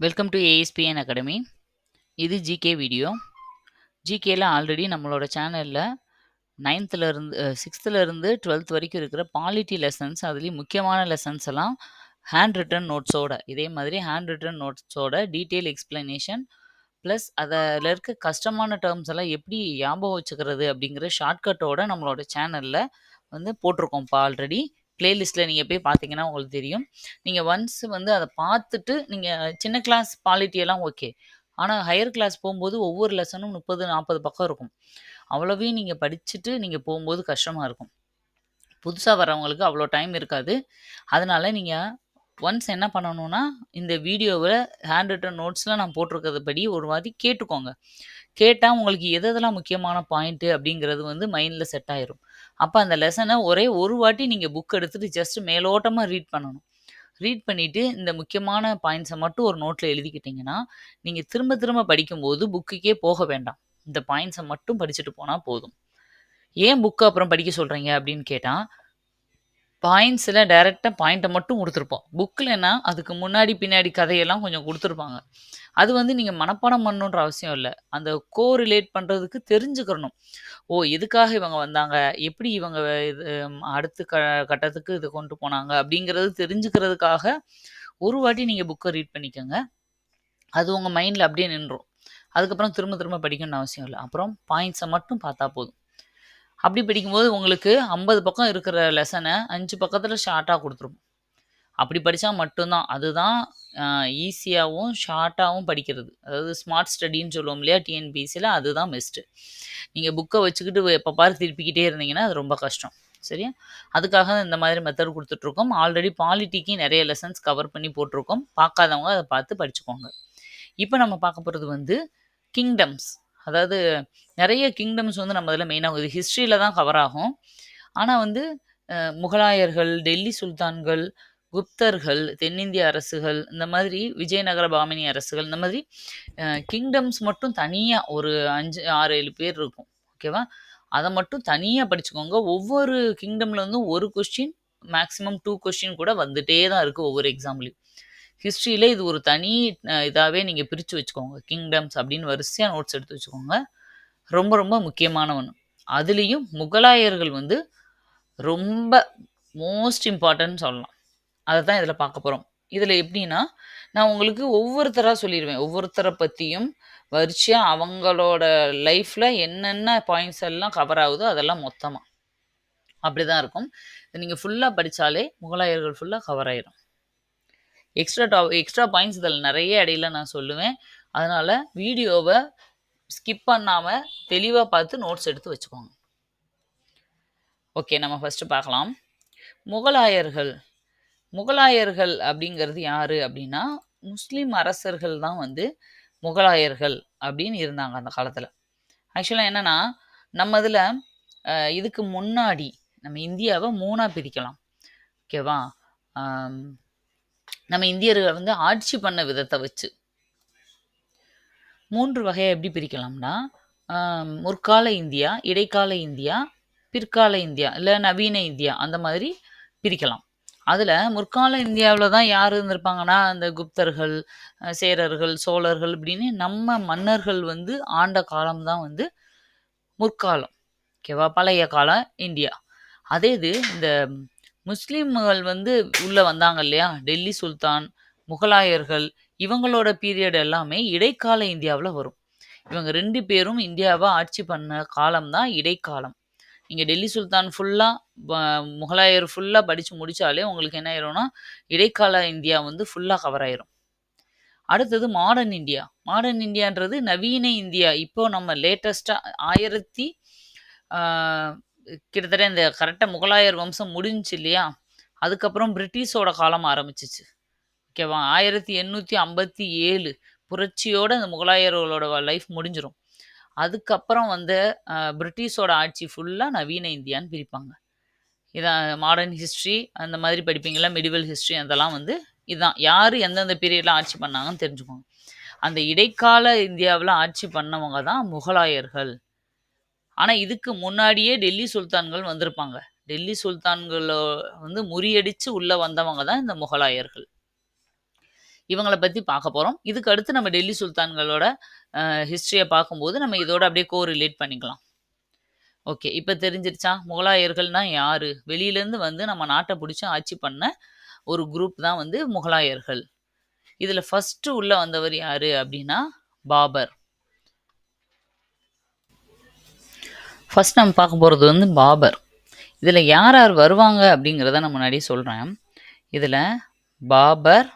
Welcome to ASPN academy இது GK video ஜிகேல already நம்மளோட சேனலில் நைன்த்துலேருந்து சிக்ஸ்த்துலேருந்து டுவெல்த் வரைக்கும் இருக்கிற பாலிட்டி லெசன்ஸ் அதுலேயும் முக்கியமான லெசன்ஸ் எல்லாம் ஹேண்ட் ரிட்டன் நோட்ஸோட இதே மாதிரி ஹேண்ட் ரிட்டன் நோட்ஸோட டீட்டெயில் எக்ஸ்பிளனேஷன் ப்ளஸ் அதில் இருக்க கஷ்டமான டேர்ம்ஸ் எல்லாம் எப்படி ஞாபகம் வச்சுக்கிறது அப்படிங்கிற ஷார்ட்கட்டோட நம்மளோட சேனலில் வந்து போட்டிருக்கோம்ப்பா ஆல்ரெடி பிளேலிஸ்ட்டில் நீங்கள் போய் பார்த்தீங்கன்னா உங்களுக்கு தெரியும். நீங்கள் ஒன்ஸ் வந்து அதை பார்த்துட்டு நீங்கள் சின்ன கிளாஸ் குவாலிட்டியெல்லாம் எல்லாம் ஓகே ஆனால் ஹையர் கிளாஸ் போகும்போது ஒவ்வொரு லெசனும் முப்பது நாற்பது பக்கம் இருக்கும். அவ்வளோவையும் நீங்கள் படிச்சுட்டு நீங்கள் போகும்போது கஷ்டமாக இருக்கும். புதுசாக வரவங்களுக்கு அவ்வளோ டைம் இருக்காது. அதனால நீங்கள் ஒன்ஸ் என்ன பண்ணணும்னா இந்த வீடியோவை ஹேண்ட் ரிட்டன் நோட்ஸில் நான் போட்டிருக்கிறது படி ஒரு வாட்டி கேட்டுக்கோங்க. கேட்டால் உங்களுக்கு எது எதெல்லாம் முக்கியமான பாயிண்ட்டு அப்படிங்கிறது வந்து மைண்டில் செட் ஆயிரும். அப்போ அந்த லெசனை ஒரே ஒரு வாட்டி நீங்கள் புக் எடுத்துகிட்டு ஜஸ்ட் மேலோட்டமாக ரீட் பண்ணணும். ரீட் பண்ணிவிட்டு இந்த முக்கியமான பாயிண்ட்ஸை மட்டும் ஒரு நோட்டில் எழுதிக்கிட்டிங்கன்னா நீங்கள் திரும்ப திரும்ப படிக்கும்போது புக்குக்கே போக வேண்டாம். இந்த பாயிண்ட்ஸை மட்டும் படிச்சுட்டு போனால் போதும். ஏன் புக்கு அப்புறம் படிக்க சொல்கிறீங்க அப்படின்னு கேட்டால் பாயிண்ட்ஸில் டைரெக்டாக பாயிண்ட்டை மட்டும் கொடுத்துருப்போம். புக்கில்னா அதுக்கு முன்னாடி பின்னாடி கதையெல்லாம் கொஞ்சம் கொடுத்துருப்பாங்க. அது வந்து நீங்கள் மனப்பாடம் பண்ணணுன்ற அவசியம் இல்லை. அந்த கோ ரிலேட் பண்ணுறதுக்கு தெரிஞ்சுக்கிறணும் ஓ எதுக்காக இவங்க வந்தாங்க? எப்படி இவங்க இது அடுத்த க கட்டத்துக்கு இது கொண்டு போனாங்க? அப்படிங்கிறது தெரிஞ்சுக்கிறதுக்காக ஒரு வாட்டி நீங்கள் புக்கை ரீட் பண்ணிக்கோங்க. அது உங்கள் மைண்டில் அப்படியே நின்றும். அதுக்கப்புறம் திரும்ப திரும்ப படிக்கணும்னு அவசியம் இல்லை. அப்புறம் பாயிண்ட்ஸை மட்டும் பார்த்தா போதும். அப்படி படிக்கும்போது உங்களுக்கு ஐம்பது பக்கம் இருக்கிற லெசனை அஞ்சு பக்கத்தில் ஷார்ட்டாக கொடுத்துரும். அப்படி படித்தா மட்டும்தான். அதுதான் ஈஸியாகவும் ஷார்ட்டாகவும் படிக்கிறது. அதாவது ஸ்மார்ட் ஸ்டடின்னு சொல்லுவோம் இல்லையா டிஎன்பிசியில் அதுதான் பெஸ்ட்டு நீங்கள் புக்கை வச்சுக்கிட்டு எப்போ பாரு திருப்பிக்கிட்டே இருந்தீங்கன்னா அது ரொம்ப கஷ்டம். சரியா? அதுக்காக இந்த மாதிரி மெத்தட் கொடுத்துட்ருக்கோம். ஆல்ரெடி பாலிட்டிக்கு நிறைய லெசன்ஸ் கவர் பண்ணி போட்டிருக்கோம். பார்க்காதவங்க அதை பார்த்து படிச்சுக்கோங்க. இப்போ நம்ம பார்க்க போகிறது வந்து கிங்டம்ஸ் அதாவது நிறைய கிங்டம்ஸ் வந்து நம்ம இதில் மெயினாக இது ஹிஸ்ட்ரியில் தான் கவர் ஆகும். ஆனால் வந்து முகலாயர்கள் டெல்லி சுல்தான்கள் குப்தர்கள் தென்னிந்திய அரசுகள் இந்த மாதிரி விஜயநகர பாமினி அரசுகள் இந்த மாதிரி கிங்டம்ஸ் மட்டும் தனியாக ஒரு அஞ்சு ஆறு ஏழு பேர் இருக்கும். ஓகேவா அதை மட்டும் தனியாக படிச்சுக்கோங்க. ஒவ்வொரு கிங்டம்ல இருந்தும் ஒரு கொஸ்டின் மேக்ஸிமம் டூ கொஸ்டின் கூட வந்துட்டே தான் இருக்குது ஒவ்வொரு எக்ஸாம்லேயும் ஹிஸ்ட்ரியில் இது ஒரு தனி இதாகவே நீங்கள் பிரித்து வச்சுக்கோங்க. கிங்டம்ஸ் அப்படின்னு வரிசையாக நோட்ஸ் எடுத்து வச்சுக்கோங்க. ரொம்ப ரொம்ப முக்கியமான ஒன்று அதுலேயும் முகலாயர்கள் வந்து ரொம்ப மோஸ்ட் இம்பார்ட்டன்ட் சொல்லலாம். அதை தான் இதில் பார்க்க போகிறோம் இதில் எப்படின்னா நான் உங்களுக்கு ஒவ்வொருத்தராக சொல்லிடுவேன். ஒவ்வொருத்தரை பற்றியும் வரிசையாக அவங்களோட லைஃப்பில் என்னென்ன பாயிண்ட்ஸ் எல்லாம் கவர் ஆகுதோ அதெல்லாம் மொத்தமாக அப்படி தான் இருக்கும் நீங்கள் ஃபுல்லாக படித்தாலே முகலாயர்கள் ஃபுல்லாக கவர் ஆயிரும். எக்ஸ்ட்ரா டா எக்ஸ்ட்ரா பாயிண்ட்ஸ் இதில் நிறைய இடையில நான் சொல்லுவேன். அதனால் வீடியோவை ஸ்கிப் பண்ணாமல் தெளிவாக பார்த்து நோட்ஸ் எடுத்து வச்சுக்கோங்க. ஓகே நம்ம ஃபஸ்ட்டு பார்க்கலாம். முகலாயர்கள். முகலாயர்கள் அப்படிங்கிறது யார் அப்படின்னா முஸ்லீம் அரசர்கள் தான் வந்து முகலாயர்கள் அப்படின்னு இருந்தாங்க அந்த காலத்தில். ஆக்சுவலாக என்னென்னா நம்ம இதில் இதுக்கு முன்னாடி நம்ம இந்தியாவை மூணாக பிரிக்கலாம். ஓகேவா நம்ம இந்தியர்கள் வந்து ஆட்சி பண்ண விதத்தை வச்சு. மூன்று வகையை எப்படி பிரிக்கலாம்னா முற்கால இந்தியா இடைக்கால இந்தியா பிற்கால இந்தியா இல்லை நவீன இந்தியா அந்த மாதிரி பிரிக்கலாம். அதில் முற்கால இந்தியாவில் தான் யார் இருந்திருப்பாங்கன்னா அந்த குப்தர்கள் சேரர்கள் சோழர்கள் இப்படின்னு நம்ம மன்னர்கள் வந்து ஆண்ட காலம் தான் வந்து முற்காலம். ஓகேவா? பழைய காலம் இந்தியா. அதே இது இந்த முஸ்லீம்கள் வந்து உள்ளே வந்தாங்க இல்லையா? டெல்லி சுல்தான் முகலாயர்கள் இவங்களோட பீரியட் எல்லாமே இடைக்கால இந்தியாவில் வரும். இவங்க ரெண்டு பேரும் இந்தியாவை ஆட்சி பண்ண காலம் தான் இடைக்காலம். நீங்கள் டெல்லி சுல்தான் ஃபுல்லாக முகலாயர் ஃபுல்லாக படித்து முடித்தாலே உங்களுக்கு என்ன ஆயிரும்னா இடைக்கால இந்தியா வந்து ஃபுல்லாக கவர் ஆயிரும். அடுத்தது மாடர்ன் இந்தியா. மாடர்ன் இந்தியான்றது நவீன இந்தியா. இப்போ நம்ம லேட்டஸ்ட்டாக ஆயிரத்தி கிட்டத்தட்ட இந்த கரெக்டாக முகலாயர் வம்சம் முடிஞ்சிச்சு இல்லையா? அதுக்கப்புறம் பிரிட்டிஷோட காலம் ஆரம்பிச்சிச்சு. ஓகேவா? ஆயிரத்தி எண்ணூற்றி ஐம்பத்தி ஏழு புரட்சியோடு அந்த முகலாயர்களோட லைஃப் முடிஞ்சிடும் அதுக்கப்புறம் வந்து பிரிட்டிஷோட ஆட்சி ஃபுல்லாக நவீன இந்தியான்னு பிரிப்பாங்க. இதான் மாடர்ன் ஹிஸ்ட்ரி அந்த மாதிரி படிப்பீங்களா மெடிவல் ஹிஸ்ட்ரி அதெல்லாம் வந்து இதுதான் யார் எந்தெந்த பீரியடில் ஆட்சி பண்ணாங்கன்னு தெரிஞ்சுக்கோங்க. அந்த இடைக்கால இந்தியாவில் ஆட்சி பண்ணவங்க தான் முகலாயர்கள். ஆனால் இதுக்கு முன்னாடியே டெல்லி சுல்தான்கள் வந்திருப்பாங்க டெல்லி சுல்தான்களை வந்து முறியடித்து உள்ளே வந்தவங்க தான் இந்த முகலாயர்கள் இவங்கள பற்றி பார்க்க போகிறோம் இதுக்கு அடுத்து நம்ம டெல்லி சுல்தான்களோட ஹிஸ்ட்ரியை பார்க்கும்போது, நம்ம இதோட அப்படியே கோரிலேட் பண்ணிக்கலாம். ஓகே. இப்போ தெரிஞ்சிருச்சா? முகலாயர்கள்னா யார் வெளியிலேருந்து வந்து நம்ம நாட்டை பிடிச்சி ஆட்சி பண்ண ஒரு குரூப் தான் வந்து முகலாயர்கள். இதில் ஃபஸ்ட்டு உள்ளே வந்தவர் யார் அப்படின்னா, பாபர். ஃபர்ஸ்ட் நம்ம பார்க்க போகிறது வந்து பாபர். இதில் யார் யார் வருவாங்க அப்படிங்கிறத நான் முன்னாடியே சொல்கிறேன் இதில் பாபர்,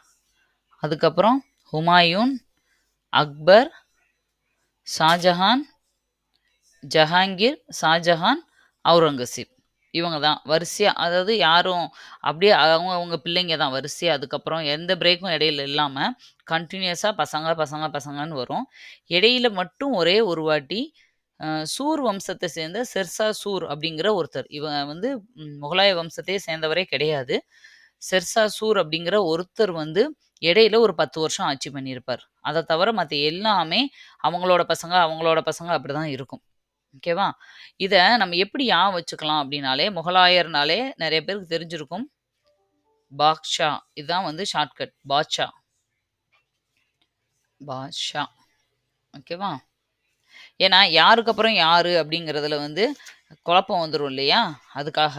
அதுக்கப்புறம் ஹுமாயூன், அக்பர், ஷாஜஹான், ஜஹாங்கீர், ஷாஜஹான், அவுரங்கசீப். இவங்க தான் வரிசையாக அதாவது யாரும் அப்படியே அவங்க அவங்க பிள்ளைங்க தான் வரிசையாக அதுக்கப்புறம் எந்த பிரேக்கும் இடையில இல்லாமல் கண்டினியூஸாக பசங்க, பசங்க, பசங்கன்னு வரும். இடையில மட்டும் ஒரே ஒரு வாட்டி சூர் வம்சத்தை சேர்ந்த செர்சா சூர் அப்படிங்கிற ஒருத்தர். இவன் வந்து முகலாய வம்சத்தையே சேர்ந்தவரே கிடையாது. செர்சா சூர் அப்படிங்கிற ஒருத்தர் வந்து இடையில ஒரு 10 வருஷம் ஆட்சி பண்ணியிருப்பார். அதை தவிர மற்ற எல்லாமே அவங்களோட பசங்க, அவங்களோட பசங்க அப்படிதான் இருக்கும். ஓகேவா? இதை நம்ம எப்படி ஞாபகம் வச்சுக்கலாம் அப்படின்னாலே, முகலாயர்னாலே நிறைய பேருக்கு தெரிஞ்சிருக்கும். பாக்ஷா இதுதான் வந்து ஷார்ட்கட். பாட்ஷா. பாட்ஷா. ஓகேவா? ஏன்னா, யாருக்கு அப்புறம் யார் அப்படிங்கிறதுல வந்து குழப்பம் வந்துடும் இல்லையா? அதுக்காக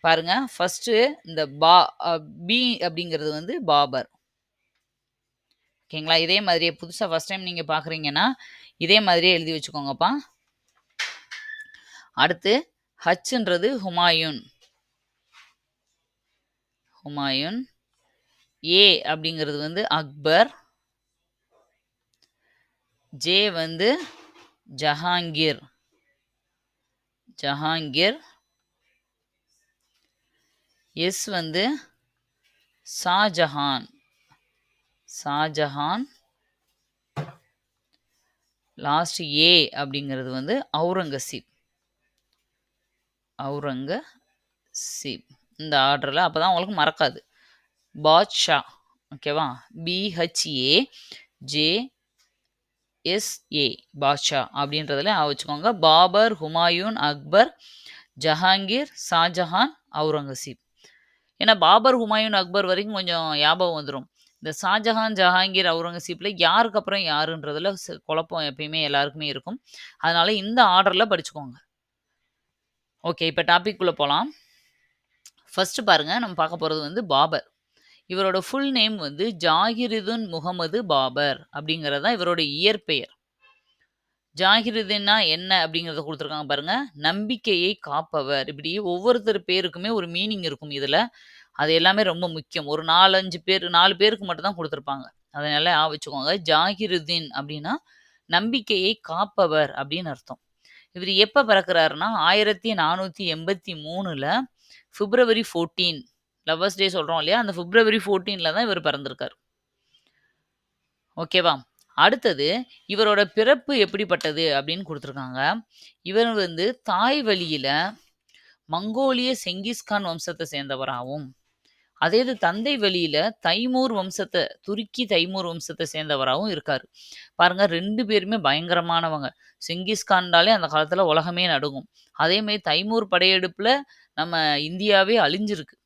பாருங்க, ஃபஸ்ட்டு இந்த பா பி அப்படிங்கிறது வந்து பாபர். ஓகேங்களா? இதே மாதிரியே புதுசாக ஃபர்ஸ்ட் டைம் நீங்கள் பார்க்குறீங்கன்னா, இதே மாதிரியே எழுதி வச்சுக்கோங்கப்பா. அடுத்து ஹச்ன்றது ஹுமாயூன். ஹுமாயூன். ஏ அப்படிங்கிறது வந்து அக்பர். ஜே வந்து ஜஹாங்கீர். ஜஹாங்கீர். எஸ் வந்து ஷாஜஹான். ஷாஜஹான். லாஸ்ட் ஏ அப்படிங்கிறது வந்து அவுரங்கசீப். அவுரங்கசீப். இந்த ஆர்டரில் அப்போ தான் உங்களுக்கு மறக்காது. பாட்ஷா. ஓகேவா? பிஹெச்ஏ ஜே எஸ்-ஏ பாட்ஷா அப்படின்றதுல வச்சுக்கோங்க. பாபர், ஹுமாயூன், அக்பர், ஜஹாங்கீர், ஷாஜஹான், அவுரங்கசீப். ஏன்னா பாபர், ஹுமாயூன், அக்பர் வரைக்கும் கொஞ்சம் ஞாபகம் வந்துடும் இந்த ஷாஜஹான், ஜஹாங்கீர், அவுரங்கசீப்பில் யாருக்கு அப்புறம் யாருன்றதுல குழப்பம் எப்பயுமே எல்லாருக்குமே இருக்கும். அதனால இந்த ஆர்டரில் படிச்சுக்கோங்க. ஓகே. இப்போ டாபிக் குள்ளே போகலாம் ஃபஸ்ட்டு பாருங்கள் நம்ம பார்க்க போகிறது வந்து பாபர். இவரோட ஃபுல் நேம் வந்து ஜாகிருதுன் முகமது பாபர் அப்படிங்கிறது தான் இவரோட இயற்பெயர். ஜாகிருதுன்னா என்ன அப்படிங்கிறத கொடுத்துருக்காங்க பாருங்க. நம்பிக்கையை காப்பவர். இப்படி ஒவ்வொருத்தர் பேருக்குமே ஒரு மீனிங் இருக்கும் இதில் அது எல்லாமே ரொம்ப முக்கியம். ஒரு 4, 5 பேர் நாலு பேருக்கு மட்டும்தான் கொடுத்துருப்பாங்க அதனால ஞாபகம் வச்சுக்கோங்க. ஜாகிருதீன் அப்படின்னா, நம்பிக்கையை காப்பவர் அப்படின்னு அர்த்தம். இவர் எப்போ பிறக்கிறாருன்னா ஆயிரத்தி நானூற்றி எண்பத்தி மூணில் பிப்ரவரி 14 லவ்வர்ஸ் டே சொல்கிறோம் இல்லையா? அந்த பிப்ரவரி 14ல தான் இவர் பிறந்திருக்கார் ஓகேவா? அடுத்தது இவரோட பிறப்பு எப்படிப்பட்டது அப்படின்னு கொடுத்துருக்காங்க இவர் வந்து தாய் வழியில் மங்கோலிய செங்கிஸ்கான் வம்சத்தை சேர்ந்தவராகவும் அதே இது தந்தை வழியில தைமூர் வம்சத்தை துருக்கி தைமூர் வம்சத்தை சேர்ந்தவராகவும் இருக்கார் பாருங்க ரெண்டு பேருமே பயங்கரமானவங்க. செங்கிஸ்கான்டாலே அந்த காலத்துல உலகமே நடுங்கும். அதேமாரி தைமூர் படையெடுப்புல நம்ம இந்தியாவே அழிஞ்சிருக்கு.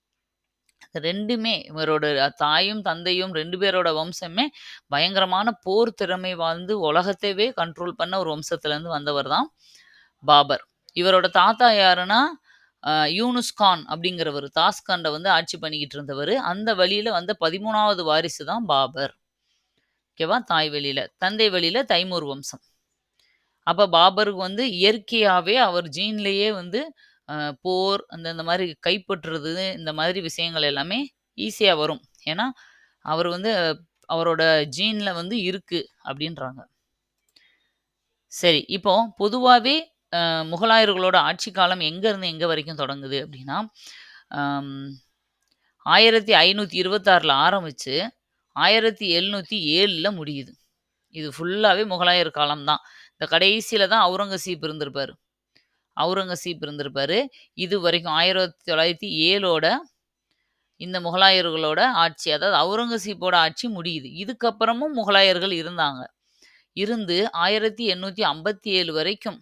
ரெண்டுமே இவரோட தாயும், தந்தையும் ரெண்டு பேரோட வம்சமே பயங்கரமான போர் திறமை வாழ்ந்து உலகத்தையே கண்ட்ரோல் பண்ண ஒரு வம்சத்துலேருந்து வந்தவர் தான் பாபர். இவரோட தாத்தா யாருன்னா, யூனுஸ்கான் அப்படிங்கிறவர் கான் வந்து ஆட்சி பண்ணிக்கிட்டு இருந்தவர் அந்த வழியில் வந்த 13வது வாரிசு தான் பாபர். ஓகேவா? தாய் வழியில. தந்தை வழியில் தைமூர் வம்சம். அப்போ பாபருக்கு வந்து இயற்கையாகவே அவர் ஜீன்லேயே வந்து போர் அந்த இந்த மாதிரி கைப்பற்றுறது, இந்த மாதிரி விஷயங்கள் எல்லாமே ஈஸியாக வரும். ஏன்னா, அவர் வந்து அவரோட ஜீனில் வந்து இருக்கு அப்படின்றாங்க. சரி. இப்போ பொதுவாகவே முகலாயர்களோட ஆட்சி காலம் எங்கேருந்து எங்கே வரைக்கும் தொடங்குது அப்படின்னா, ஆயிரத்தி ஐநூற்றி இருபத்தாறுல ஆரம்பித்து ஆயிரத்தி எழுநூற்றி ஏழில் முடியுது. இது ஃபுல்லாகவே முகலாயர் காலம்தான் இந்த கடைசியில் தான் அவுரங்கசீப் இருந்திருப்பார் அவுரங்கசீப் இருந்துருப்பார் இது வரைக்கும் ஆயிரத்தி தொள்ளாயிரத்தி ஏழோட இந்த முகலாயர்களோட ஆட்சி, அதாவது அவுரங்கசீப்போட ஆட்சி முடியுது. இதுக்கப்புறமும் முகலாயர்கள் இருந்தாங்க. இருந்து 1857 வரைக்கும்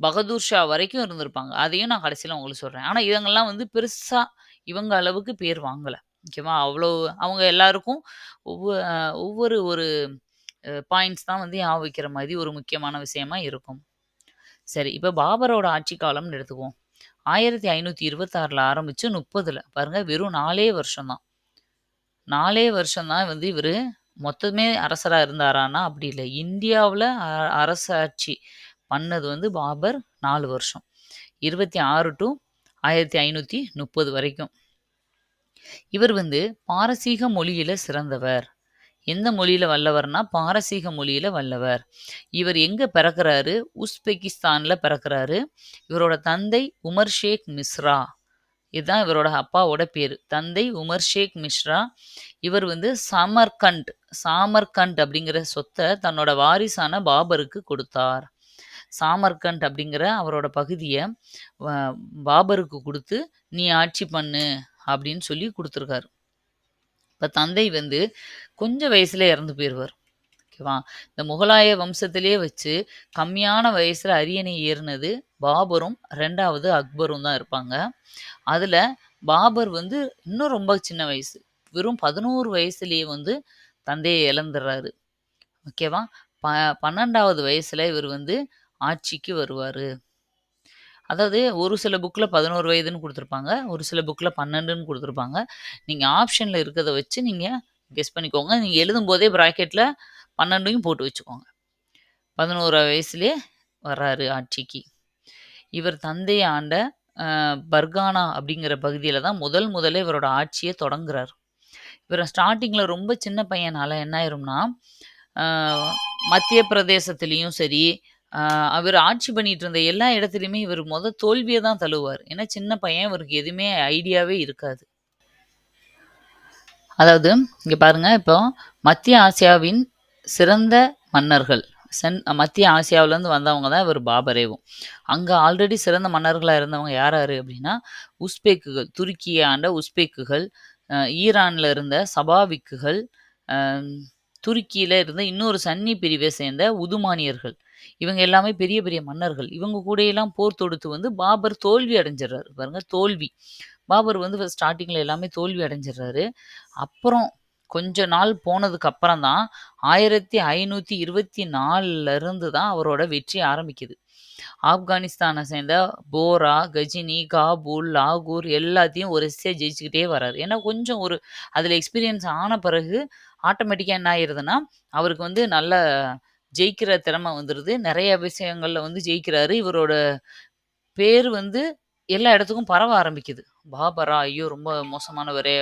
பகதூர் ஷா வரைக்கும் இருந்திருப்பாங்க. அதையும் நான் கடைசியில் உங்களுக்கு சொல்கிறேன் ஆனால் இவங்கெல்லாம் வந்து பெருசாக இவங்க அளவுக்கு பேர் வாங்கலை ஓகேவா? அவ்வளோ அவங்க எல்லாருக்கும் ஒவ்வொ ஒவ்வொரு ஒரு பாயிண்ட்ஸ் தான் வந்து ஞாபகம் வைக்கிற ஒரு முக்கியமான விஷயமா இருக்கும். சரி, இப்போ பாபரோட ஆட்சி காலம்னு எடுத்துக்குவோம். 1526ல ஆரம்பிச்சு 30ல பாருங்க வெறும் 4ஏ வருஷம் தான். 4ஏ வருஷம் தான் வந்து இவர் மொத்தமே அரசராக இருந்தாரான்னா, அப்படி இல்லை இந்தியாவில் அ அரசாட்சி பண்ணது வந்து பாபர் நாலு வருஷம். இருபத்தி ஆறு டு ஆயிரத்தி ஐநூற்றி முப்பது வரைக்கும். இவர் வந்து பாரசீக மொழியில் சிறந்தவர். எந்த மொழியில் வல்லவர்னா, பாரசீக மொழியில் வல்லவர். இவர் எங்கே பிறக்கிறாரு உஸ்பெகிஸ்தானில் பிறக்குறாரு. இவரோட தந்தை உமர் ஷேக் மிஸ்ரா. இதுதான் இவரோட அப்பாவோட பேர் தந்தை உமர் ஷேக் மிஸ்ரா. இவர் வந்து சமர்கண்ட் சாமர்கண்ட் அப்படிங்கிற சொத்தை தன்னோட வாரிசான பாபருக்கு கொடுத்தார். சாமர்கண்ட் அப்படிங்கிற அவரோட பகுதியை பாபருக்கு கொடுத்து "நீ ஆட்சி பண்ணு" அப்படின்னு சொல்லி கொடுத்துருக்காரு இப்போ தந்தை வந்து கொஞ்சம் வயசுல இறந்து போயிடுவார் ஓகேவா? இந்த முகலாய வம்சத்திலேயே வச்சு கம்மியான வயசுல அரியணை ஏறினது பாபரும், ரெண்டாவது அக்பரும் தான் இருப்பாங்க. அதுல பாபர் வந்து இன்னும் ரொம்ப சின்ன வயசு. வெறும் பதினோரு வயசுலேயே வந்து தந்தையை இழந்துடுறாரு ஓகேவா? ப 12வது வயசுல இவர் வந்து ஆட்சிக்கு வருவார் அதாவது ஒரு சில புக்கில் பதினோரு வயதுன்னு கொடுத்துருப்பாங்க ஒரு சில புக்கில் பன்னெண்டுன்னு கொடுத்துருப்பாங்க நீங்கள் ஆப்ஷனில் இருக்கிறத வச்சு நீங்கள் கெஸ் பண்ணிக்கோங்க. நீங்கள் எழுதும்போதே ப்ராக்கெட்டில் பன்னெண்டையும் போட்டு வச்சுக்கோங்க. பதினோரு வயசுலேயே வர்றாரு ஆட்சிக்கு. இவர் தந்தை ஆண்ட பர்கானா அப்படிங்கிற பகுதியில் தான் முதல் முதல்ல இவரோட ஆட்சியை தொடங்குறார் இவர் ஸ்டார்டிங்கில் ரொம்ப சின்ன பையனால் என்ன ஆயிரும்னா, மத்திய பிரதேசத்துலேயும் சரி, அவர் ஆட்சி பண்ணிட்டு இருந்த எல்லா இடத்துலையுமே இவர் மொத தோல்வியை தான் தழுவார் ஏன்னா சின்ன பையன் இவருக்கு எதுவுமே ஐடியாவே இருக்காது. அதாவது இங்கே பாருங்க, இப்போ மத்திய ஆசியாவின் சிறந்த மன்னர்கள். சென் மத்திய ஆசியாவிலேருந்து வந்தவங்க தான் இவர் பாபரேவும். அங்கே ஆல்ரெடி சிறந்த மன்னர்களாக இருந்தவங்க யார் யார் அப்படின்னா, உஸ்பெக்குகள். துருக்கியை ஆண்ட உஸ்பெக்குகள், ஈரானில் இருந்த சபாவிக்குகள், துருக்கியில் இருந்த இன்னொரு சன்னி பிரிவை சேர்ந்த உதுமானியர்கள். இவங்க எல்லாமே பெரிய பெரிய மன்னர்கள். இவங்க கூடயெல்லாம் போர் தொடுத்து வந்து பாபர் தோல்வி அடைஞ்சிடுறாரு. பாருங்க தோல்வி. பாபர் வந்து ஸ்டார்டிங்கில் எல்லாமே தோல்வி அடைஞ்சிடுறாரு. அப்புறம் கொஞ்ச நாள் போனதுக்கு அப்புறம் தான் 1524ல இருந்து தான் அவரோட வெற்றி ஆரம்பிக்குது. ஆப்கானிஸ்தானை சேர்ந்த போரா, கஜினி, காபூல், லாகூர் எல்லாத்தையும் வரிசையா ஜெயிச்சுக்கிட்டே வர்றாரு. ஏன்னா கொஞ்சம் ஒரு அதுல எக்ஸ்பீரியன்ஸ் ஆன பிறகு ஆட்டோமேட்டிக்கா என்ன ஆயிருதுன்னா, அவருக்கு வந்து நல்ல ஜெயிக்கிற திறமை வந்துடுது நிறைய விஷயங்களில் வந்து ஜெயிக்கிறாரு. இவரோட பேர் வந்து எல்லா இடத்துக்கும் பரவ ஆரம்பிக்குது. பாபரா! ஐயோ! ரொம்ப மோசமானவரே!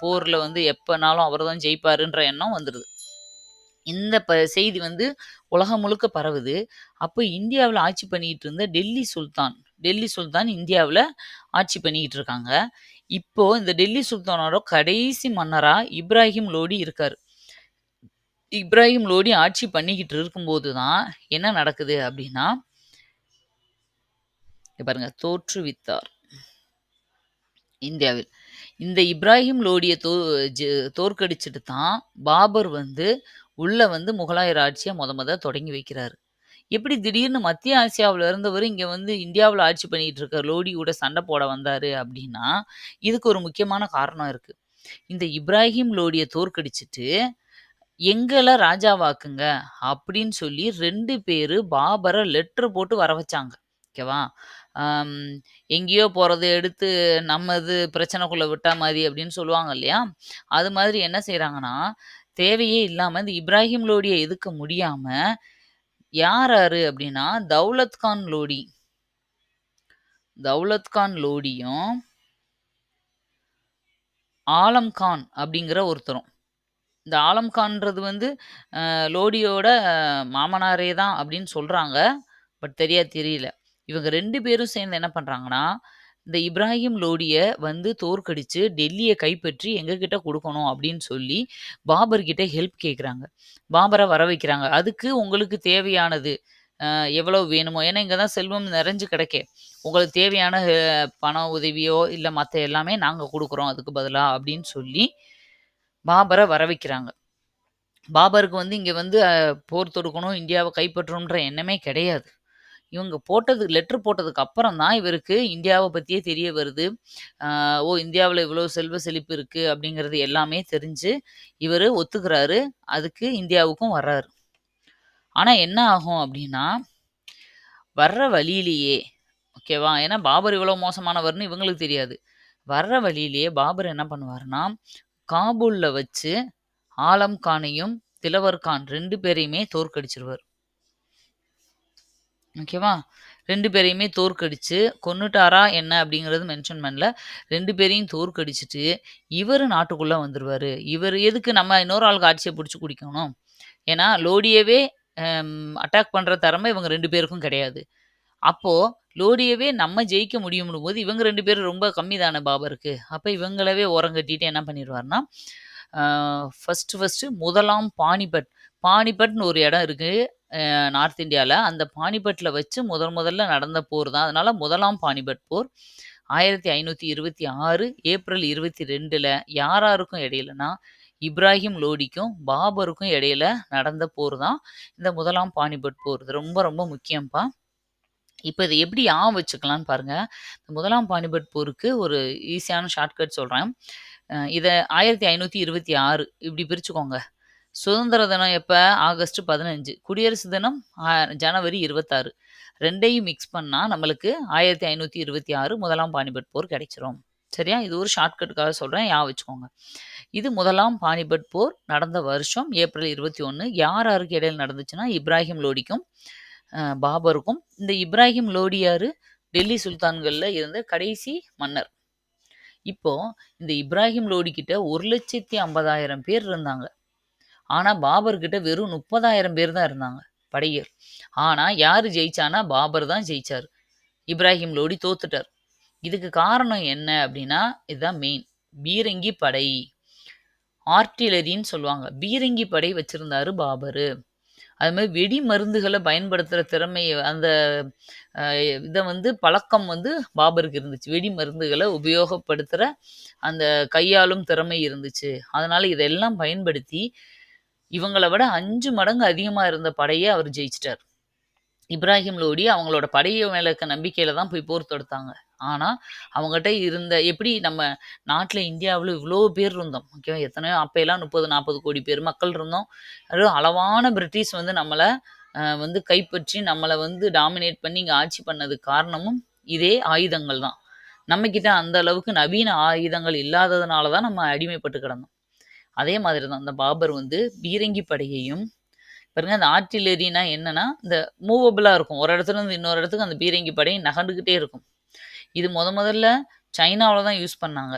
போரில் வந்து எப்போனாலும் அவர் தான் ஜெயிப்பாருன்ற எண்ணம் வந்துடுது இந்த ப செய்தி வந்து உலகம் முழுக்க பரவுது. அப்போ இந்தியாவில் ஆட்சி பண்ணிட்டு இருந்த டெல்லி சுல்தான் டெல்லி சுல்தான் இந்தியாவில் ஆட்சி பண்ணிக்கிட்டு இருக்காங்க. இப்போ இந்த டெல்லி சுல்தானோட கடைசி மன்னராக இப்ராஹிம் லோடி இருக்கார் இப்ராஹிம் லோடி ஆட்சி பண்ணிக்கிட்டு இருக்கும்போது தான் என்ன நடக்குது அப்படின்னா பாருங்க தோற்றுவித்தார். இந்தியாவில். இந்த இப்ராஹிம் லோடியை தோ தோற்கடிச்சிட்டு தான் பாபர் வந்து உள்ளே வந்து முகலாயர் ஆட்சியை முத முத தொடங்கி வைக்கிறாரு. எப்படி திடீர்னு மத்திய ஆசியாவில் இருந்தவர் இங்கே வந்து இந்தியாவில் ஆட்சி பண்ணிகிட்டு இருக்க லோடி கூட சண்டை போட வந்தார் அப்படின்னா, இதுக்கு ஒரு முக்கியமான காரணம் இருக்குது இந்த இப்ராஹிம் லோடியை தோற்கடிச்சிட்டு எங்கள ராஜாவாக்குங்க அப்படின்னு சொல்லி 2 பேரு பாபர லெட்டர் போட்டு வர வச்சாங்க. ஓகேவா? அம் எங்கேயோ போறத எடுத்து நம்ம இது பிரச்சனைக்குள்ள விட்டா மாரி அப்படின்னு சொல்லுவாங்க இல்லையா? அது மாதிரி என்ன செய்றாங்கன்னா, தேவையே இல்லாம இந்த இப்ராஹிம் லோடிய எதுக்க முடியாம, யார் அப்படின்னா, தௌலத் கான் லோடி. தௌலத் கான் லோடியும் ஆலம் கான் அப்படிங்கிற ஒருத்தரும். இந்த ஆலம்கான்றது வந்து லோடியோட மாமனாரே தான் அப்படின்னு சொல்கிறாங்க பட் தெரியா தெரியல. இவங்க ரெண்டு பேரும் சேர்ந்து என்ன பண்ணுறாங்கன்னா இந்த இப்ராஹிம் லோடியை வந்து தோற்கடித்து டெல்லியை கைப்பற்றி எங்ககிட்ட கொடுக்கணும் அப்படின்னு சொல்லி பாபர் கிட்ட ஹெல்ப் கேட்குறாங்க. பாபரை வர வைக்கிறாங்க. அதுக்கு உங்களுக்கு தேவையானது எவ்வளோ வேணுமோ ஏன்னா இங்கே தான் செல்வம் நிறைஞ்சு கிடைக்க உங்களுக்கு தேவையான பண உதவியோ, இல்லை மற்ற எல்லாமே நாங்கள் கொடுக்குறோம் அதுக்கு பதிலாக அப்படின்னு சொல்லி பாபரை வர வைக்கிறாங்க. பாபருக்கு வந்து இங்கே வந்து போர் தொடுக்கணும், இந்தியாவை கைப்பற்றணுன்ற எண்ணமே கிடையாது. இவங்க போட்டது லெட்ரு போட்டதுக்கு அப்புறம் தான் இவருக்கு இந்தியாவை பற்றியே தெரிய வருது. ஓ! இந்தியாவில் இவ்வளோ செல்வ செழிப்பு இருக்குது அப்படிங்கிறது எல்லாமே தெரிஞ்சு, இவரு ஒத்துக்கிறாரு. அதுக்கு இந்தியாவுக்கும் வர்றாரு. ஆனால் என்ன ஆகும் அப்படின்னா, வர்ற வழியிலேயே ஓகேவா? ஏன்னா பாபர் இவ்வளோ மோசமானவர்னு இவங்களுக்கு தெரியாது. வர்ற வழியிலேயே பாபர் என்ன பண்ணுவார்னா காபூல்ல வச்சு ஆலம் கானையும், திலவர் கான் 2 பேரையுமே தோற்கடிச்சிருவார் ஓகேவா? ரெண்டு பேரையுமே தோற்கடிச்சு, கொன்னுட்டாரா என்ன அப்படிங்கிறது மென்ஷன் பண்ணல. ரெண்டு பேரையும் தோற்கடிச்சுட்டு, இவரு நாட்டுக்குள்ளே வந்துடுவார் இவர் எதுக்கு நம்ம இன்னொரு ஆளுக்கு ஆட்சியை பிடிச்சி குடிக்கணும்? ஏன்னா, லோடியவே அட்டாக் பண்ணுற திறமை இவங்க ரெண்டு பேருக்கும் கிடையாது. அப்போ லோடியவே நம்ம ஜெயிக்க முடியும்னும்போது, இவங்க ரெண்டு பேரும் ரொம்ப கம்மி தானே பாபருக்கு. அப்போ இவங்களவே ஓரங்கட்டிட்டு என்ன பண்ணிடுவார்னா ஃபஸ்ட்டு ஃபர்ஸ்ட்டு முதலாம் பானிபட். பானிபட்னு ஒரு இடம் இருக்குது நார்த் இந்தியாவில் அந்த பானிபட்டில் வச்சு முதல் முதல்ல நடந்த போர் தான். அதனால் முதலாம் பானிபட் போர் 1526 ஏப்ரல் இருபத்தி ரெண்டில் யாராருக்கும் இடையிலனா, இப்ராஹிம் லோடிக்கும், பாபருக்கும் இடையில நடந்த போர் தான் இந்த முதலாம் பானிபட் போர். இது ரொம்ப ரொம்ப முக்கியம்ப்பா. இப்போ இதை எப்படி ஆ வச்சுக்கலான்னு பாருங்கள் முதலாம் பானிபட் போருக்கு ஒரு ஈஸியான ஷார்ட்கட் சொல்கிறேன் இதை ஆயிரத்தி ஐநூற்றி இருபத்தி ஆறு இப்படி பிரிச்சுக்கோங்க. சுதந்திர தினம் எப்போ ஆகஸ்ட் 15. குடியரசு தினம் ஜனவரி 26. 2யும் மிக்ஸ் பண்ணால் நம்மளுக்கு 1526 முதலாம் பானிபட் போர் கிடைச்சிரும். சரியா? இது ஒரு ஷார்ட்கட்டுக்காக சொல்கிறேன் யா வச்சுக்கோங்க. இது முதலாம் பானிபட் போர் நடந்த வருஷம் ஏப்ரல் 21. யார் யாருக்கு இடையில நடந்துச்சுன்னா, இப்ராஹிம் லோடிக்கும், பாபருக்கும். இந்த இப்ராஹிம் லோடியார் டெல்லி சுல்தான்களில் இருந்த கடைசி மன்னர். இப்போது இந்த இப்ராஹிம் லோடி கிட்ட 1,50,000 பேர் இருந்தாங்க. ஆனால் பாபர்கிட்ட வெறும் 30,000 பேர் தான் இருந்தாங்க படையர் ஆனால் யார் ஜெயிச்சான்னா, பாபர் தான் ஜெயிச்சார் இப்ராஹிம் லோடி தோத்துட்டார். இதுக்கு காரணம் என்ன அப்படின்னா, இதுதான் மெயின். பீரங்கி படை. ஆர்டிலரின்னு சொல்லுவாங்க. பீரங்கி படை வச்சுருந்தாரு பாபரு. அது மாதிரி வெடி மருந்துகளை பயன்படுத்துகிற திறமையை அந்த இதை வந்து பழக்கம் வந்து பாபருக்கு இருந்துச்சு. வெடி மருந்துகளை உபயோகப்படுத்துகிற அந்த கையாளும் திறமை இருந்துச்சு. அதனால் இதெல்லாம் பயன்படுத்தி, இவங்களை விட அஞ்சு மடங்கு அதிகமாக இருந்த படையை அவர் ஜெயிச்சிட்டார் இப்ராஹிம் லோடி அவங்களோட படைய மேல இருக்க நம்பிக்கையில தான் போய் போர் தொடுத்தாங்க. ஆனால் அவங்ககிட்ட இருந்த எப்படி நம்ம நாட்டில் இந்தியாவில் இவ்வளோ பேர் இருந்தோம். ஓகேவா? எத்தனையோ அப்பையெல்லாம் முப்பது நாற்பது கோடி பேர் மக்கள் இருந்தோம். அதுவும் அளவான பிரிட்டிஷ் வந்து நம்மளை வந்து கைப்பற்றி, நம்மளை வந்து டாமினேட் பண்ணி இங்கே ஆட்சி பண்ணதுக்கு காரணமும் இதே ஆயுதங்கள் தான். நம்மக்கிட்ட அந்த அளவுக்கு நவீன ஆயுதங்கள் இல்லாததுனால தான் நம்ம அடிமைப்பட்டு கிடந்தோம். அதே மாதிரி தான் இந்த பாபர் வந்து பீரங்கி படையையும் பாருங்க அந்த ஆர்டிலரினா என்னன்னா, இந்த மூவபிளாக இருக்கும். ஒரு இடத்துல இருந்து இன்னொரு இடத்துக்கு அந்த பீரங்கி படை நகர்ந்துகிட்டே இருக்கும். இது முத முதல்ல சைனாவில் தான் யூஸ் பண்ணாங்க.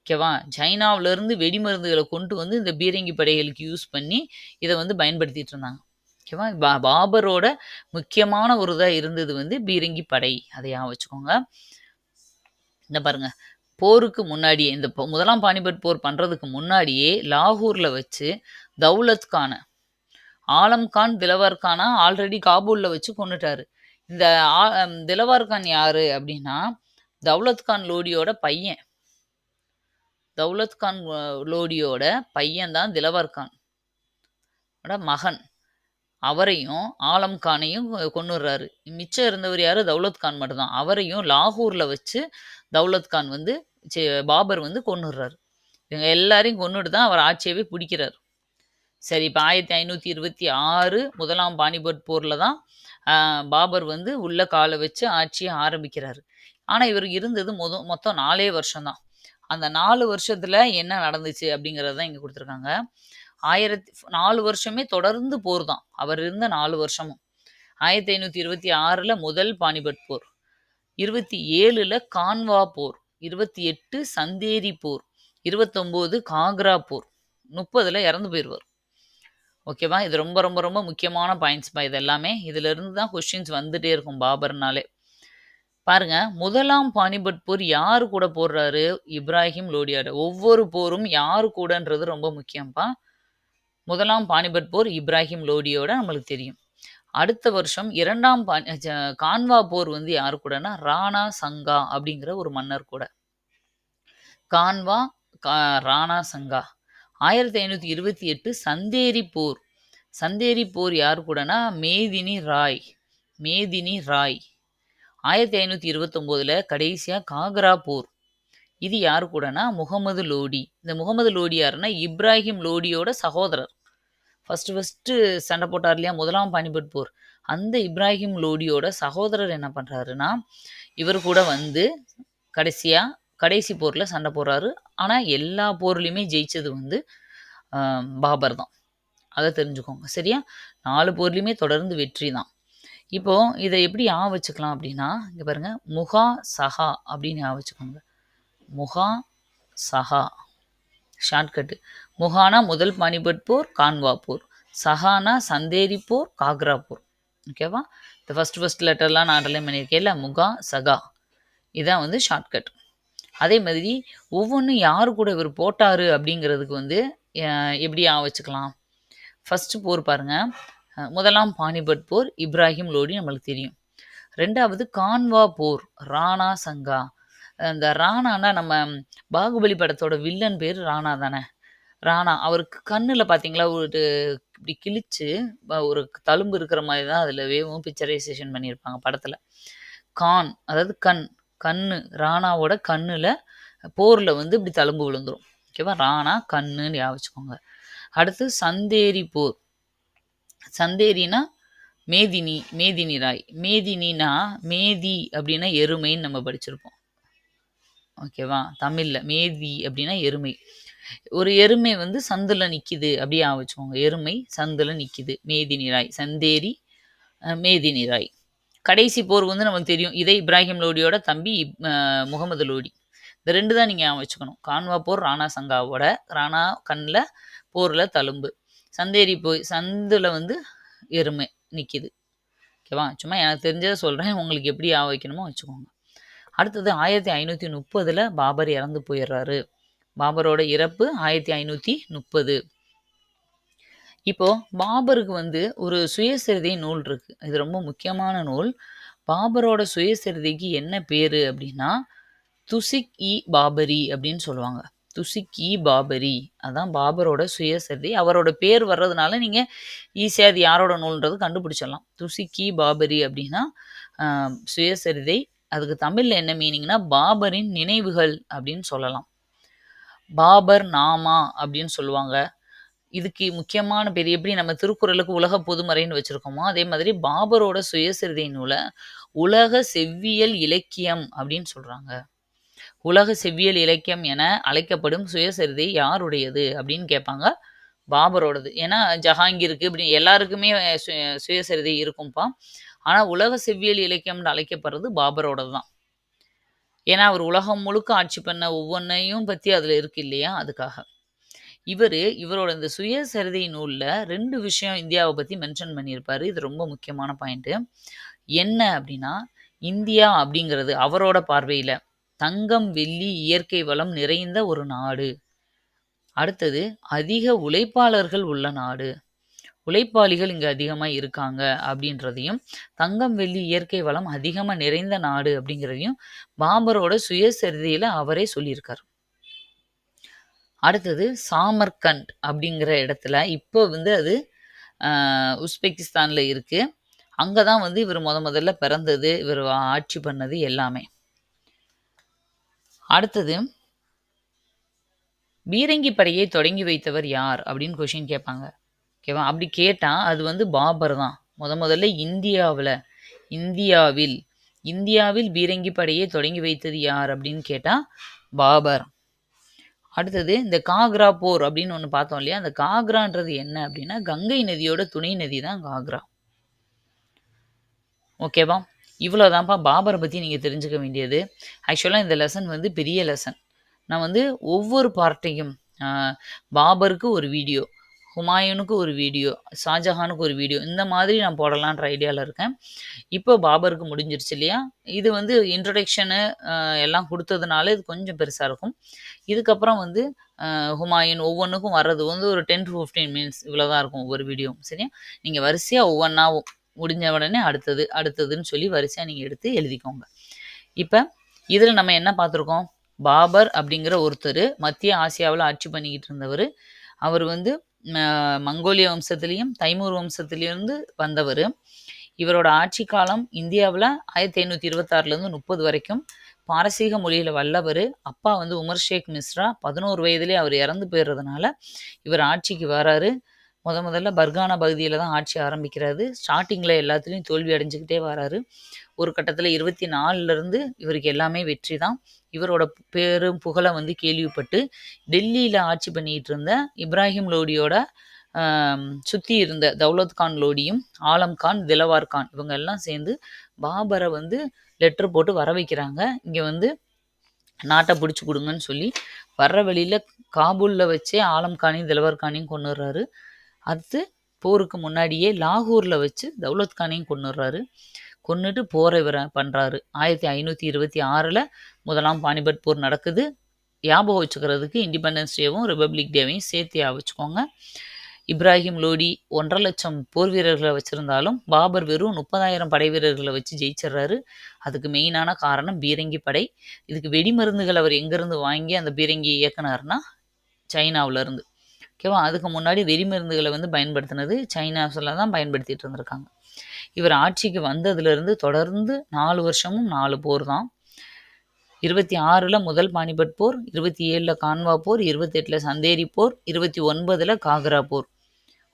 ஓகேவா? சைனாவிலேருந்து வெடிமருந்துகளை கொண்டு வந்து இந்த பீரங்கி படைகளுக்கு யூஸ் பண்ணி, இதை வந்து பயன்படுத்திட்டு இருந்தாங்க. ஓகேவா? பா பாபரோட முக்கியமான ஒரு இதாக இருந்தது வந்து பீரங்கி படை. அத ஞாபகம் வச்சுக்கோங்க. இந்த பாருங்க. போருக்கு முன்னாடியே இந்த முதலாம் பானிபட் போர் பண்ணுறதுக்கு முன்னாடியே லாகூரில் வச்சு தௌலத்கான ஆலம்கான் திலவர்கானா திலவர் ஆல்ரெடி காபூலில் வச்சு கொன்னுட்டாரு. இந்த ஆ திலவர் கான் யாரு அப்படின்னா, தௌலத் கான் லோடியோட பையன். தௌலத் கான் லோடியோட பையன் தான் திலவர் கான். மகன். அவரையும், ஆலம் கானையும் கொன்னுடுறாரு. மிச்சம் இருந்தவர் யாரு? தௌலத் கான் அவரையும் லாகூரில் வச்சு தௌலத் கான் வந்து பாபர் வந்து கொண்டுடுறாரு இவங்க எல்லாரையும் கொண்டுட்டு தான் அவர் ஆட்சியவே பிடிக்கிறார் சரி இப்போ ஆயிரத்தி ஐநூற்றி இருபத்தி ஆறு முதலாம் பானிபட் போரில் தான் பாபர் வந்து உள்ள காலை வச்சு ஆட்சியை ஆரம்பிக்கிறாரு. ஆனால் இவர் இருந்தது மொத மொத்தம் நாலே வருஷம் தான். அந்த நாலு வருஷத்தில் என்ன நடந்துச்சு அப்படிங்கிறத தான் கொடுத்துருக்காங்க குடுத்துருக்காங்க. ஆயிரத் நாலு வருஷமே தொடர்ந்து போர் தான். அவர் இருந்த நாலு வருஷமும். 1526ல முதல் பானிபட் போர். 27ல கான்வா போர். 28 சந்தேரி போர். 29 காக்ரா போர். 30ல இறந்து போயிடுவார் ஓகேவா? இது ரொம்ப ரொம்ப ரொம்ப முக்கியமான பாயிண்ட்ஸ்ப்பா இது எல்லாமே. இதிலிருந்து தான் கொஸ்டின்ஸ் வந்துட்டே இருக்கும் பாபர்னாலே. பாருங்க, முதலாம் பானிபட் போர் யார் கூட போடுறாரு? இப்ராஹிம் லோடியோட. ஒவ்வொரு போரும் யார் கூடன்றது ரொம்ப முக்கியம்ப்பா. முதலாம் பானிபட் போர் இப்ராஹிம் லோடியோட நம்மளுக்கு தெரியும். அடுத்த வருஷம் 2ஆம் பானி கான்வா போர் வந்து யார் கூடன்னா, ராணா சங்கா அப்படிங்கிற ஒரு மன்னர் கூட. கான்வா, கா ராணா சங்கா. 1528 சந்தேரி போர். சந்தேரி போர் யார் கூடனா மேதினி ராய். மேதினி ராய். ஆயிரத்தி ஐநூற்றி இருபத்தொம்போதில் கடைசியாக காக்ரா போர். இது யார் கூடனா முகமது லோடி. இந்த முகமது லோடி யாருன்னா இப்ராஹிம் லோடியோட சகோதரர். ஃபஸ்ட்டு ஃபஸ்ட்டு சண்டை போட்டார் இல்லையா முதலாம் பானிபட் போர். அந்த இப்ராஹிம் லோடியோட சகோதரர் என்ன பண்ணுறாருன்னா இவர் கூட வந்து கடைசியாக கடைசி போரில் சண்டை போடுறாரு. ஆனால் எல்லா போர்லேயுமே ஜெயிச்சது வந்து பாபர் தான். அதை தெரிஞ்சுக்கோங்க சரியா? நாலு போர்லேயுமே தொடர்ந்து வெற்றி தான். இப்போ இதை எப்படி ஞாபகம் வச்சுக்கலாம் அப்படின்னா இங்கே பாருங்க முகா சஹா அப்படின்னு ஞாபகம் வச்சுக்கோங்க. முகா சஹா ஷார்ட்கட்டு முகானா முதல் பானிபட் போர் கான்வா போர். சஹானா சந்தேரி போர் காக்ரா போர். ஓகேவா இந்த ஃபஸ்ட் ஃபஸ்ட் லெட்டர்லாம் நான் அண்டர்லைன் பண்ணியிருக்கேன்ல முகா சகா இதான் வந்து ஷார்ட்கட் அதே மாதிரி ஒவ்வொன்றும் யார் கூட இவர் போட்டார் அப்படிங்கிறதுக்கு வந்து எப்படி ஞாபகம் வச்சுக்கலாம்? ஃபஸ்ட்டு போர் பாருங்கள் முதலாம் பானிபட் போர் இப்ராஹிம் லோடி நம்மளுக்கு தெரியும். ரெண்டாவது கான்வா போர் ராணா சங்கா. இந்த ராணானா நம்ம பாகுபலி படத்தோட வில்லன் பேர் ராணா தானே? ராணா அவருக்கு கண்ணில் பார்த்தீங்களா ஒரு இப்படி கிழிச்சு ஒரு தழும்பு இருக்கிற மாதிரி தான் அதில் வேவும் பிக்சரைசேஷன் பண்ணியிருப்பாங்க படத்தில். கான் அதாவது கண். கண்ணு ராணாவோட கண்ணில் போரில் வந்து இப்படி தழும்பு விழுந்துரும். ஓகேவா ராணா கண்ணுன்னு ஞாபகம் அடுத்து சந்தேரி போர். சந்தேரினா மேதினி மேதினி ராய். மேதினினா மேதி அப்படின்னா எருமைன்னு நம்ம படிச்சிருப்போம். ஓகேவா தமிழில் மேதி அப்படின்னா எருமை. ஒரு எருமை வந்து சந்தில் நிற்கிது அப்படியே ஆ வச்சுக்கோங்க. எருமை சந்தில் நிற்கிது மேதினி ராய். சந்தேரி மேதினி ராய். கடைசி போர் வந்து நமக்கு தெரியும். இதே இப்ராஹிம் லோடியோட தம்பி முகமது லோடி. இந்த ரெண்டு தான் நீங்கள் ஞாபகம் வச்சுக்கணும். கான்வா போர் ராணா சங்காவோட ராணா கண்ணில் போரில் தழும்பு. சந்தேரி போய் சந்தில் வந்து எருமை நிற்கிது ஓகேவா? சும்மா எனக்கு தெரிஞ்சதை சொல்கிறேன் உங்களுக்கு எப்படி ஞாபகம் வைக்கணுமோ வச்சுக்கோங்க. அடுத்தது ஆயிரத்தி ஐநூற்றி முப்பதில் பாபர் இறந்து போயிடுறாரு. பாபரோட இறப்பு ஆயிரத்தி ஐநூற்றி முப்பது. இப்போ பாபருக்கு வந்து ஒரு சுயசரிதை நூல் இருக்கு. இது ரொம்ப முக்கியமான நூல். பாபரோட சுயசரிதைக்கு என்ன பேரு அப்படின்னா துசிக் இ பாபரி அப்படின்னு சொல்லுவாங்க. துசிக் இ பாபரி. அதான் பாபரோட சுயசரிதை. அவரோட பேர் வர்றதுனால நீங்கள் ஈஸியாக அது யாரோட நூல்ன்றது கண்டுபிடிச்சிடலாம். துசிக் இ பாபரி அப்படின்னா சுயசரிதை. அதுக்கு தமிழில் என்ன மீனிங்னா பாபரின் நினைவுகள் அப்படின்னு சொல்லலாம். பாபர் நாமா அப்படின்னு சொல்லுவாங்க. இதுக்கு முக்கியமான பேர் எப்படி நம்ம திருக்குறளுக்கு உலக பொதுமறைன்னு வச்சுருக்கோமோ அதே மாதிரி பாபரோட சுயசரிதை நூலை உலக செவ்வியல் இலக்கியம் அப்படின்னு சொல்கிறாங்க உலக செவ்வியல் இலக்கியம் என அழைக்கப்படும் சுயசரிதை யாருடையது அப்படின்னு கேட்பாங்க பாபரோடது. ஏன்னா ஜஹாங்கீருக்கு இப்படி எல்லாருக்குமே சு- சுயசரிதை இருக்கும்பா. ஆனால் உலக செவ்வியல் இலக்கியம்னு அழைக்கப்படுறது பாபரோடது தான். ஏன்னா அவர் உலகம் முழுக்க ஆட்சி பண்ண ஒவ்வொன்றையும் பற்றி அதில் இருக்கு இல்லையா அதுக்காக. இவர் இவரோட இந்த சுயசரிதை நூலில் ரெண்டு விஷயம் இந்தியாவை பற்றி மென்ஷன் பண்ணியிருப்பாரு. இது ரொம்ப முக்கியமான பாயிண்ட்டு என்ன அப்படின்னா இந்தியா அப்படிங்கிறது அவரோட பார்வையில் தங்கம் வெள்ளி இயற்கை வளம் நிறைந்த ஒரு நாடு. அடுத்தது அதிக உழைப்பாளர்கள் உள்ள நாடு. உழைப்பாளிகள் இங்கே அதிகமாக இருக்காங்க அப்படின்றதையும் தங்கம் வெள்ளி இயற்கை வளம் அதிகமாக நிறைந்த நாடு அப்படிங்கிறதையும் பாபரோட சுயசரிதையில் அவரே சொல்லியிருக்கார். அடுத்தது சாமர்கண்ட் அப்படிங்கிற இடத்துல இப்போ வந்து அது உஸ்பெகிஸ்தானில் இருக்குது அங்கே தான் வந்து இவர் முத முதல்ல பிறந்தது இவர் ஆட்சி பண்ணது எல்லாமே. அடுத்தது பீரங்கி படையை தொடங்கி வைத்தவர் யார் அப்படின்னு கொஷின் கேட்பாங்க. ஓகேவா? அப்படி கேட்டால் அது வந்து பாபர் தான். முத முதல்ல இந்தியாவில் இந்தியாவில் இந்தியாவில் பீரங்கி படையை தொடங்கி வைத்தது யார் அப்படின்னு கேட்டால் பாபர். அடுத்தது இந்த காக்ரா போர் அப்படின்னு ஒன்று பார்த்தோம் இல்லையா? அந்த காக்ரான்றது என்ன அப்படின்னா கங்கை நதியோட துணை நதி தான் காக்ரா. ஓகேவா இவ்வளோதான்ப்பா பாபரை பற்றி நீங்கள் தெரிஞ்சுக்க வேண்டியது. ஆக்சுவலாக இந்த லெசன் வந்து பெரிய லெசன் நான் வந்து ஒவ்வொரு பார்ட்டையும் பாபருக்கு ஒரு வீடியோ ஹுமாயூனுக்கு ஒரு வீடியோ ஷாஜஹானுக்கு ஒரு வீடியோ இந்த மாதிரி நான் போடலான்ற ஐடியாவில் இருக்கேன். இப்போ பாபருக்கு முடிஞ்சிருச்சு இல்லையா? இது வந்து இன்ட்ரடக்ஷனு எல்லாம் கொடுத்ததுனால இது கொஞ்சம் பெருசாக இருக்கும். இதுக்கப்புறம் வந்து ஹுமாயூன் ஒவ்வொன்றுக்கும் வர்றது வந்து ஒரு டென் டு ஃபிஃப்டீன் மினிட்ஸ் இவ்வளோ தான் இருக்கும் ஒவ்வொரு வீடியோவும் சரியா? நீங்கள் வரிசையாக ஒவ்வொன்றா முடிஞ்ச உடனே அடுத்தது அடுத்ததுன்னு சொல்லி வரிசையாக நீங்கள் எடுத்து எழுதிக்கோங்க. இப்போ இதில் நம்ம என்ன பார்த்துருக்கோம்? பாபர் அப்படிங்கிற ஒருத்தர் மத்திய ஆசியாவில் ஆட்சி பண்ணிக்கிட்டு இருந்தவர். அவர் வந்து மங்கோலிய வம்சத்துலேயும் தைமூர் வம்சத்துலேருந்து வந்தவர். இவரோட ஆட்சி காலம் இந்தியாவில் ஆயிரத்தி ஐநூற்றி இருபத்தாறுலேருந்து முப்பது வரைக்கும் பாரசீக மொழியில் வல்லவர். அப்பா வந்து உமர் ஷேக் மிஸ்ரா. பதினோரு வயதுலேயே அவர் இறந்து போயிடுறதுனால இவர் ஆட்சிக்கு வராரு. முத முதல்ல பர்கானா பகுதியில் தான் ஆட்சி ஆரம்பிக்கிறாரு. ஸ்டார்டிங்கில் எல்லாத்துலேயும் தோல்வி அடைஞ்சிக்கிட்டே வராரு. ஒரு கட்டத்தில் இருபத்தி நாலுலேருந்து இவருக்கு எல்லாமே வெற்றி தான். இவரோட பேரும் புகழை வந்து கேள்விப்பட்டு டெல்லியில் ஆட்சி பண்ணிகிட்டு இருந்த இப்ராஹிம் லோடியோட சுற்றி இருந்த தௌலத் கான் லோடியும் ஆலம் கான் திலவார் கான் இவங்க எல்லாம் சேர்ந்து பாபரை வந்து லெட்ரு போட்டு வர வைக்கிறாங்க. இங்கே வந்து நாட்டை பிடிச்சி கொடுங்கன்னு சொல்லி வர்ற வழியில் காபூலில் வச்சே ஆலம் கானையும் திலவர் கானையும் கொண்டுடுறாரு அடுத்து போருக்கு முன்னாடியே லாகூரில் வச்சு தௌலத் கானையும் கொண்டுடுறாரு கொண்டுட்டு போரை இவர் பண்ணுறாரு ஆயிரத்தி ஐநூற்றி இருபத்தி ஆறில் முதலாம் பானிபட் போர் நடக்குது. ஞாபகம் வச்சுக்கிறதுக்கு இண்டிபெண்டன்ஸ் டேவும் ரிப்பப்ளிக் டேவையும் சேர்த்து வச்சுக்கோங்க. இப்ராஹிம் லோடி ஒன்றரை லட்சம் போர் வீரர்களை வச்சுருந்தாலும் பாபர் வெறும் முப்பதாயிரம் படை வீரர்களை வச்சு ஜெயிச்சிடுறாரு. அதுக்கு மெயினான காரணம் பீரங்கி படை. இதுக்கு வெடிமருந்துகள் அவர் எங்கேருந்து வாங்கி அந்த பீரங்கியை இயக்குனாருன்னா சைனாவிலேருந்து ஓகேவா அதுக்கு முன்னாடி வெடிமருந்துகளை வந்து பயன்படுத்தினது சைனாஸில் தான் பயன்படுத்திட்டு இருந்திருக்காங்க. இவர் ஆட்சிக்கு வந்ததுலேருந்து தொடர்ந்து நாலு வருஷமும் நாலு போர் தான். இருபத்தி ஆறில் முதல் பானிபட் போர் இருபத்தி ஏழில் கான்வா போர் இருபத்தெட்டில் சந்தேரி போர் இருபத்தி ஒன்பதில் காக்ரா போர்.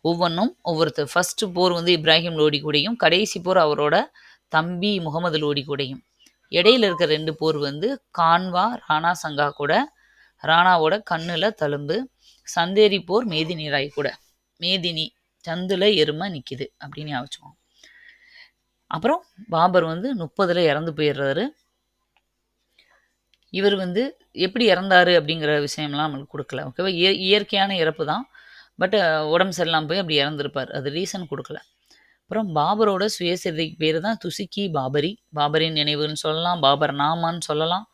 ஒவ்வொன்றும் ஒவ்வொருத்தர் ஃபஸ்ட்டு போர் வந்து இப்ராஹிம் லோடி கூடையும் கடைசி போர் அவரோட தம்பி முகமது லோடி கூடையும். இடையில இருக்க ரெண்டு போர் வந்து கான்வா ராணா சங்கா கூட ராணாவோட கண்ணில் தழும்பு சந்தேரி போர் மேதினி ராய் கூட மேதினி சந்தில் எருமை நிற்கிது அப்படின்னு ஞாபகம் அப்புறம் பாபர் வந்து முப்பதில் இறந்து போயிடுறாரு. இவர் வந்து எப்படி இறந்தாரு அப்படிங்கிற விஷயம்லாம் நம்மளுக்கு கொடுக்கல. ஓகேவா? இய இயற்கையான இறப்பு தான். பட் உடம்பு சரியில்லாமல் போய் அப்படி இறந்துருப்பார். அது ரீசன் கொடுக்கல. அப்புறம் பாபரோட சுயசரிதைக்கு பேர் தான் துசுக்கி பாபரி. பாபரின் நினைவுன்னு சொல்லலாம் பாபர் நாமான்னு சொல்லலாம்.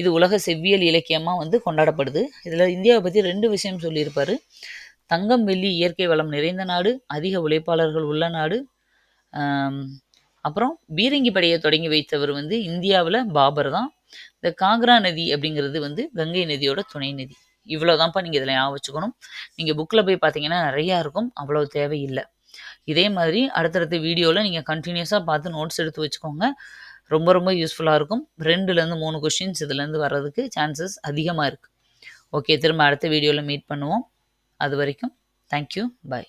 இது உலக செவ்வியல் இலக்கியமாக வந்து கொண்டாடப்படுது. இதில் இந்தியாவை பற்றி ரெண்டு விஷயம் சொல்லியிருப்பார். தங்கம் வெள்ளி இயற்கை வளம் நிறைந்த நாடு அதிக உழைப்பாளர்கள் உள்ள நாடு அப்புறம் பீரங்கி படையை தொடங்கி வைத்தவர் வந்து இந்தியாவில் பாபர் தான். இந்த காக்ரா நதி அப்படிங்கிறது வந்து கங்கை நதியோட துணை நதி. இவ்வளோதான்ப்பா நீங்கள் இதில் ஞாபகம் வச்சுக்கணும். நீங்கள் புக்கில் போய் பார்த்தீங்கன்னா நிறையா இருக்கும். அவ்வளோ தேவையில்லை. இதே மாதிரி அடுத்தடுத்த வீடியோவில் நீங்கள் கண்டினியூஸாக பார்த்து நோட்ஸ் எடுத்து வச்சுக்கோங்க. ரொம்ப ரொம்ப யூஸ்ஃபுல்லாக இருக்கும். ரெண்டுலேருந்து மூணு கொஷின்ஸ் இதுலேருந்து வர்றதுக்கு சான்சஸ் அதிகமாக இருக்குது ஓகே திரும்ப அடுத்த வீடியோவில் மீட் பண்ணுவோம். அது வரைக்கும் தேங்க்யூ பாய்